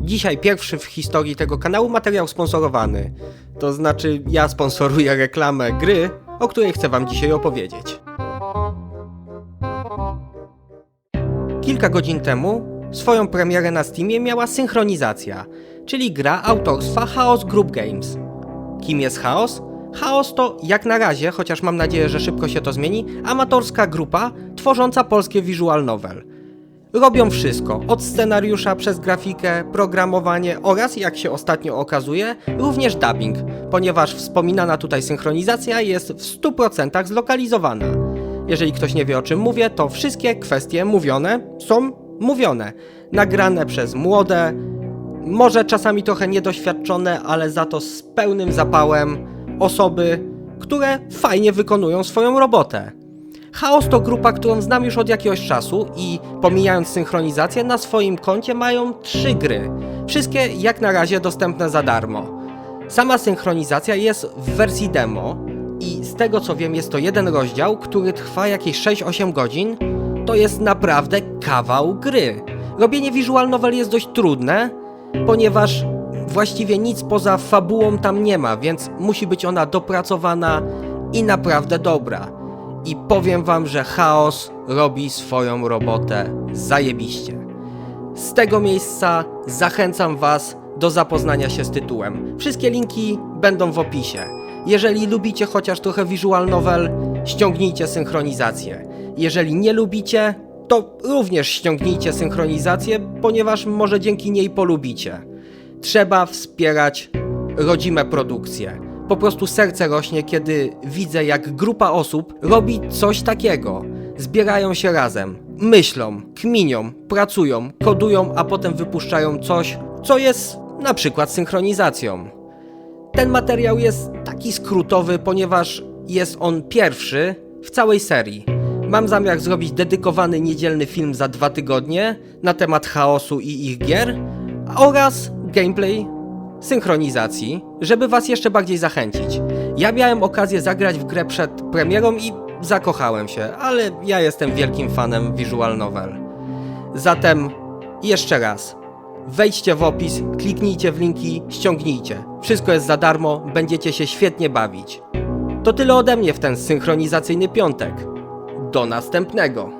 Dzisiaj pierwszy w historii tego kanału materiał sponsorowany. To znaczy, ja sponsoruję reklamę gry, o której chcę Wam dzisiaj opowiedzieć. Kilka godzin temu swoją premierę na Steamie miała synchronizacja, czyli gra autorstwa Chaos Group Games. Kim jest Chaos? Chaos to, jak na razie, chociaż mam nadzieję, że szybko się to zmieni, amatorska grupa tworząca polskie visual novel. Robią wszystko, od scenariusza przez grafikę, programowanie oraz, jak się ostatnio okazuje, również dubbing, ponieważ wspominana tutaj synchronizacja jest w 100% zlokalizowana. Jeżeli ktoś nie wie o czym mówię, to wszystkie kwestie mówione są mówione, nagrane przez młode, może czasami trochę niedoświadczone, ale za to z pełnym zapałem osoby, które fajnie wykonują swoją robotę. Chaos to grupa, którą znam już od jakiegoś czasu i pomijając synchronizację, na swoim koncie mają trzy gry. Wszystkie jak na razie dostępne za darmo. Sama synchronizacja jest w wersji demo i z tego co wiem jest to jeden rozdział, który trwa jakieś 6-8 godzin. To jest naprawdę kawał gry. Robienie visual novel jest dość trudne, ponieważ właściwie nic poza fabułą tam nie ma, więc musi być ona dopracowana i naprawdę dobra. I powiem wam, że chaos robi swoją robotę zajebiście. Z tego miejsca zachęcam was do zapoznania się z tytułem. Wszystkie linki będą w opisie. Jeżeli lubicie chociaż trochę visual novel, ściągnijcie synchronizację. Jeżeli nie lubicie, to również ściągnijcie synchronizację, ponieważ może dzięki niej polubicie. Trzeba wspierać rodzime produkcje. Po prostu serce rośnie, kiedy widzę, jak grupa osób robi coś takiego. Zbierają się razem, myślą, kminią, pracują, kodują, a potem wypuszczają coś, co jest na przykład synchronizacją. Ten materiał jest taki skrótowy, ponieważ jest on pierwszy w całej serii. Mam zamiar zrobić dedykowany niedzielny film za dwa tygodnie na temat chaosu i ich gier oraz gameplay synchronizacji, żeby was jeszcze bardziej zachęcić. Ja miałem okazję zagrać w grę przed premierą i zakochałem się, ale ja jestem wielkim fanem visual novel. Zatem jeszcze raz. Wejdźcie w opis, kliknijcie w linki, ściągnijcie. Wszystko jest za darmo, będziecie się świetnie bawić. To tyle ode mnie w ten synchronizacyjny piątek. Do następnego.